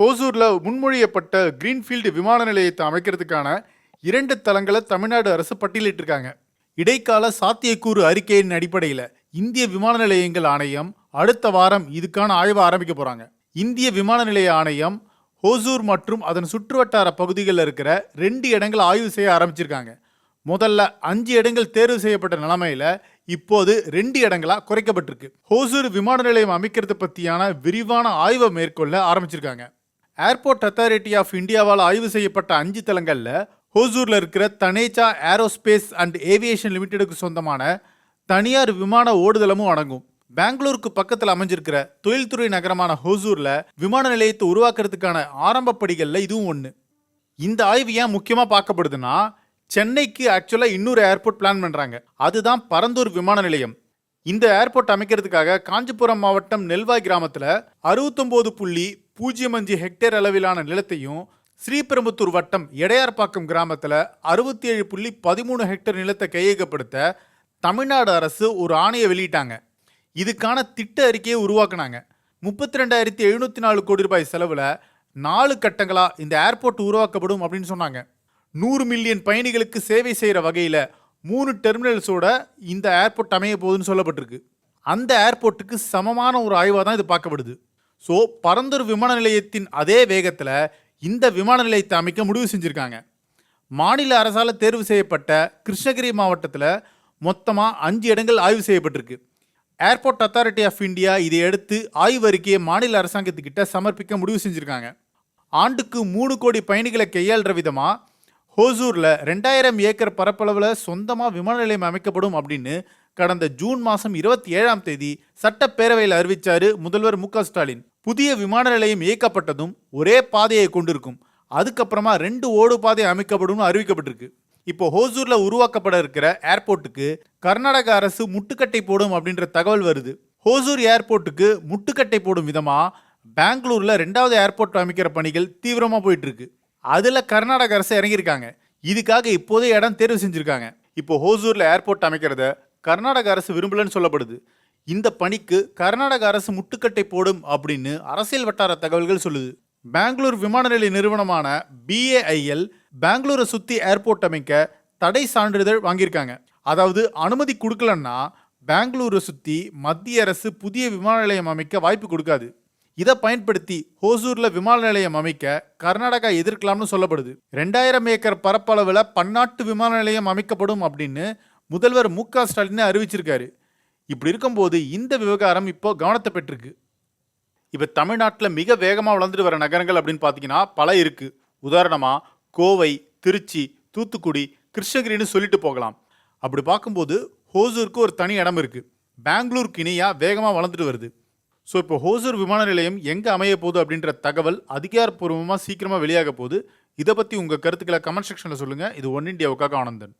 ஹோசூரில் முன்மொழியப்பட்ட கிரீன்ஃபீல்டு விமான நிலையத்தை அமைக்கிறதுக்கான இரண்டு தளங்களை தமிழ்நாடு அரசு பட்டியலிட்டிருக்காங்க. இடைக்கால சாத்தியக்கூறு அறிக்கையின் அடிப்படையில் இந்திய விமான நிலையங்கள் ஆணையம் அடுத்த வாரம் இதுக்கான ஆய்வை ஆரம்பிக்க போகிறாங்க இந்திய விமான நிலைய ஆணையம் ஹோசூர் மற்றும் அதன் சுற்றுவட்டார பகுதிகளில் இருக்கிற ரெண்டு இடங்களை ஆய்வு செய்ய ஆரம்பிச்சிருக்காங்க. முதல்ல அஞ்சு இடங்கள் தேர்வு செய்யப்பட்ட நிலைமையில இப்போது ரெண்டு இடங்களாக குறைக்கப்பட்டிருக்கு. ஹோசூர் விமான நிலையம் அமைக்கிறது பற்றியான விரிவான ஆய்வை மேற்கொள்ள ஆரம்பிச்சிருக்காங்க. ஏர்போர்ட் அத்தாரிட்டி ஆஃப் இந்தியாவால் ஆய்வு செய்யப்பட்ட அஞ்சு தளங்களில் ஹோசூரில் இருக்கிற தனேஜா ஏரோஸ்பேஸ் அண்ட் ஏவியேஷன் லிமிடெடுக்கு சொந்தமான தனியார் விமான ஓடுதளமும் அடங்கும். பெங்களூருக்கு பக்கத்தில் அமைஞ்சிருக்கிற தொழில்துறை நகரமான ஹோசூரில் விமான நிலையத்தை உருவாக்குறதுக்கான ஆரம்ப படிகளில் இதுவும் ஒன்று இந்த ஆய்வு ஏன் முக்கியமாக பார்க்கப்படுதுன்னா சென்னைக்கு ஆக்சுவலாக இன்னொரு ஏர்போர்ட் பிளான் பண்ணுறாங்க அதுதான் பரந்தூர் விமான நிலையம். இந்த ஏர்போர்ட் அமைக்கிறதுக்காக காஞ்சிபுரம் மாவட்டம் நெல்வாய் கிராமத்தில் அறுபத்தொம்போது புள்ளி பூஜ்ஜியம் அஞ்சு ஹெக்டேர் அளவிலான நிலத்தையும் ஸ்ரீபெரும்புத்தூர் வட்டம் எடையார்பாக்கம் கிராமத்தில் அறுபத்தி ஏழு புள்ளி பதிமூணு ஹெக்டேர் நிலத்தை கையகப்படுத்த தமிழ்நாடு அரசு ஒரு ஆணையை வெளியிட்டாங்க. இதுக்கான திட்ட அறிக்கையை உருவாக்குனாங்க. முப்பத்தி ரெண்டாயிரத்தி எழுநூற்றி நாலு கோடி ரூபாய் செலவில் நாலு கட்டங்களாக இந்த ஏர்போர்ட் உருவாக்கப்படும் அப்படின்னு சொன்னாங்க. நூறு மில்லியன் பயணிகளுக்கு சேவை செய்கிற வகையில் மூணு டெர்மினல்ஸோட இந்த ஏர்போர்ட் அமைய போகுதுன்னு சொல்லப்பட்டிருக்கு. அந்த ஏர்போர்ட்டுக்கு சமமான ஒரு ஆய்வாக தான் இது பார்க்கப்படுது. ஸோ பரந்தூர் விமான நிலையத்தின் அதே வேகத்தில் இந்த விமான நிலையத்தை அமைக்க முடிவு செஞ்சுருக்காங்க. மாநில அரசால் தேர்வு செய்யப்பட்ட கிருஷ்ணகிரி மாவட்டத்தில் மொத்தமாக அஞ்சு இடங்கள் ஆய்வு செய்யப்பட்டிருக்கு. ஏர்போர்ட் அத்தாரிட்டி ஆஃப் இந்தியா இதை எடுத்து ஆய்வறிக்கையை மாநில அரசாங்கத்துக்கிட்ட சமர்ப்பிக்க முடிவு செஞ்சுருக்காங்க. ஆண்டுக்கு மூணு கோடி பயணிகளை கையாளுற விதமாக ஹோசூரில் ரெண்டாயிரம் ஏக்கர் பரப்பளவில் சொந்தமாக விமான நிலையம் அமைக்கப்படும் அப்படின்னு கடந்த ஜூன் மாதம் இருபத்தி ஏழாம் தேதி சட்டப்பேரவையில் அறிவிச்சாரு முதல்வர் மு ஸ்டாலின். புதிய விமான நிலையம் இயக்கப்பட்டதும் ஒரே பாதையை கொண்டிருக்கும். அதுக்கப்புறமா ரெண்டு ஓடு பாதை அமைக்கப்படும் அறிவிக்கப்பட்டிருக்கு. இப்போ ஹோசூரில் உருவாக்கப்பட இருக்கிற ஏர்போர்ட்டுக்கு கர்நாடக அரசு முட்டுக்கட்டை போடும் அப்படின்ற தகவல் வருது. ஹோசூர் ஏர்போர்ட்டுக்கு முட்டுக்கட்டை போடும் விதமாக பெங்களூரில் ரெண்டாவது ஏர்போர்ட் அமைக்கிற பணிகள் தீவிரமாக போயிட்டுருக்கு அதில் கர்நாடக அரசு இறங்கியிருக்காங்க. இதுக்காக இப்போதே இடம் தேர்வு செஞ்சுருக்காங்க. இப்போ ஹோசூரில் ஏர்போர்ட் அமைக்கிறத கர்நாடக அரசு விரும்பலன்னு சொல்லப்படுது. இந்த பணிக்கு கர்நாடக அரசு முட்டுக்கட்டை போடும் அப்படின்னு அரசியல் வட்டார தகவல்கள் சொல்லுது. பெங்களூர் விமான நிலைய நிறுவனமான பிஏஐஎல் பெங்களூரை சுற்றி ஏர்போர்ட் அமைக்க தடை சான்றிதழ் வாங்கியிருக்காங்க. அதாவது அனுமதி கொடுக்கலன்னா பெங்களூரை சுற்றி மத்திய அரசு புதிய விமான நிலையம் அமைக்க வாய்ப்பு கொடுக்காது. இதை பயன்படுத்தி ஹோசூர்ல விமான நிலையம் அமைக்க கர்நாடகா எதிர்க்கலாம்னு சொல்லப்படுது. ரெண்டாயிரம் ஏக்கர் பரப்பளவில் பன்னாட்டு விமான நிலையம் அமைக்கப்படும் அப்படின்னு முதல்வர் மு க ஸ்டாலின் அறிவிச்சிருக்காரு. இப்படி இருக்கும்போது இந்த விவகாரம் இப்போ கவனத்தை பெற்றிருக்கு. இப்போ தமிழ்நாட்டில் மிக வேகமாக வளர்ந்துட்டு வர நகரங்கள் அப்படின்னு பார்த்தீங்கன்னா பல இருக்கு. உதாரணமாக கோவை திருச்சி தூத்துக்குடி கிருஷ்ணகிரின்னு சொல்லிட்டு போகலாம். அப்படி பார்க்கும்போது ஹோசூருக்கு ஒரு தனி இடம் இருக்குது பெங்களூருக்கு இணையாக வேகமாக வளர்ந்துட்டு வருது. ஸோ இப்போ ஹோசூர் விமான நிலையம் எங்கே அமைய போகுது அப்படின்ற தகவல் அதிகாரப்பூர்வமாக சீக்கிரமாக வெளியாக போகுது. இதை பற்றி உங்கள் கருத்துக்களை கமெண்ட் செக்ஷனில் சொல்லுங்கள் இது ஒன் இண்டியாவுக்காக ஆனந்தன்.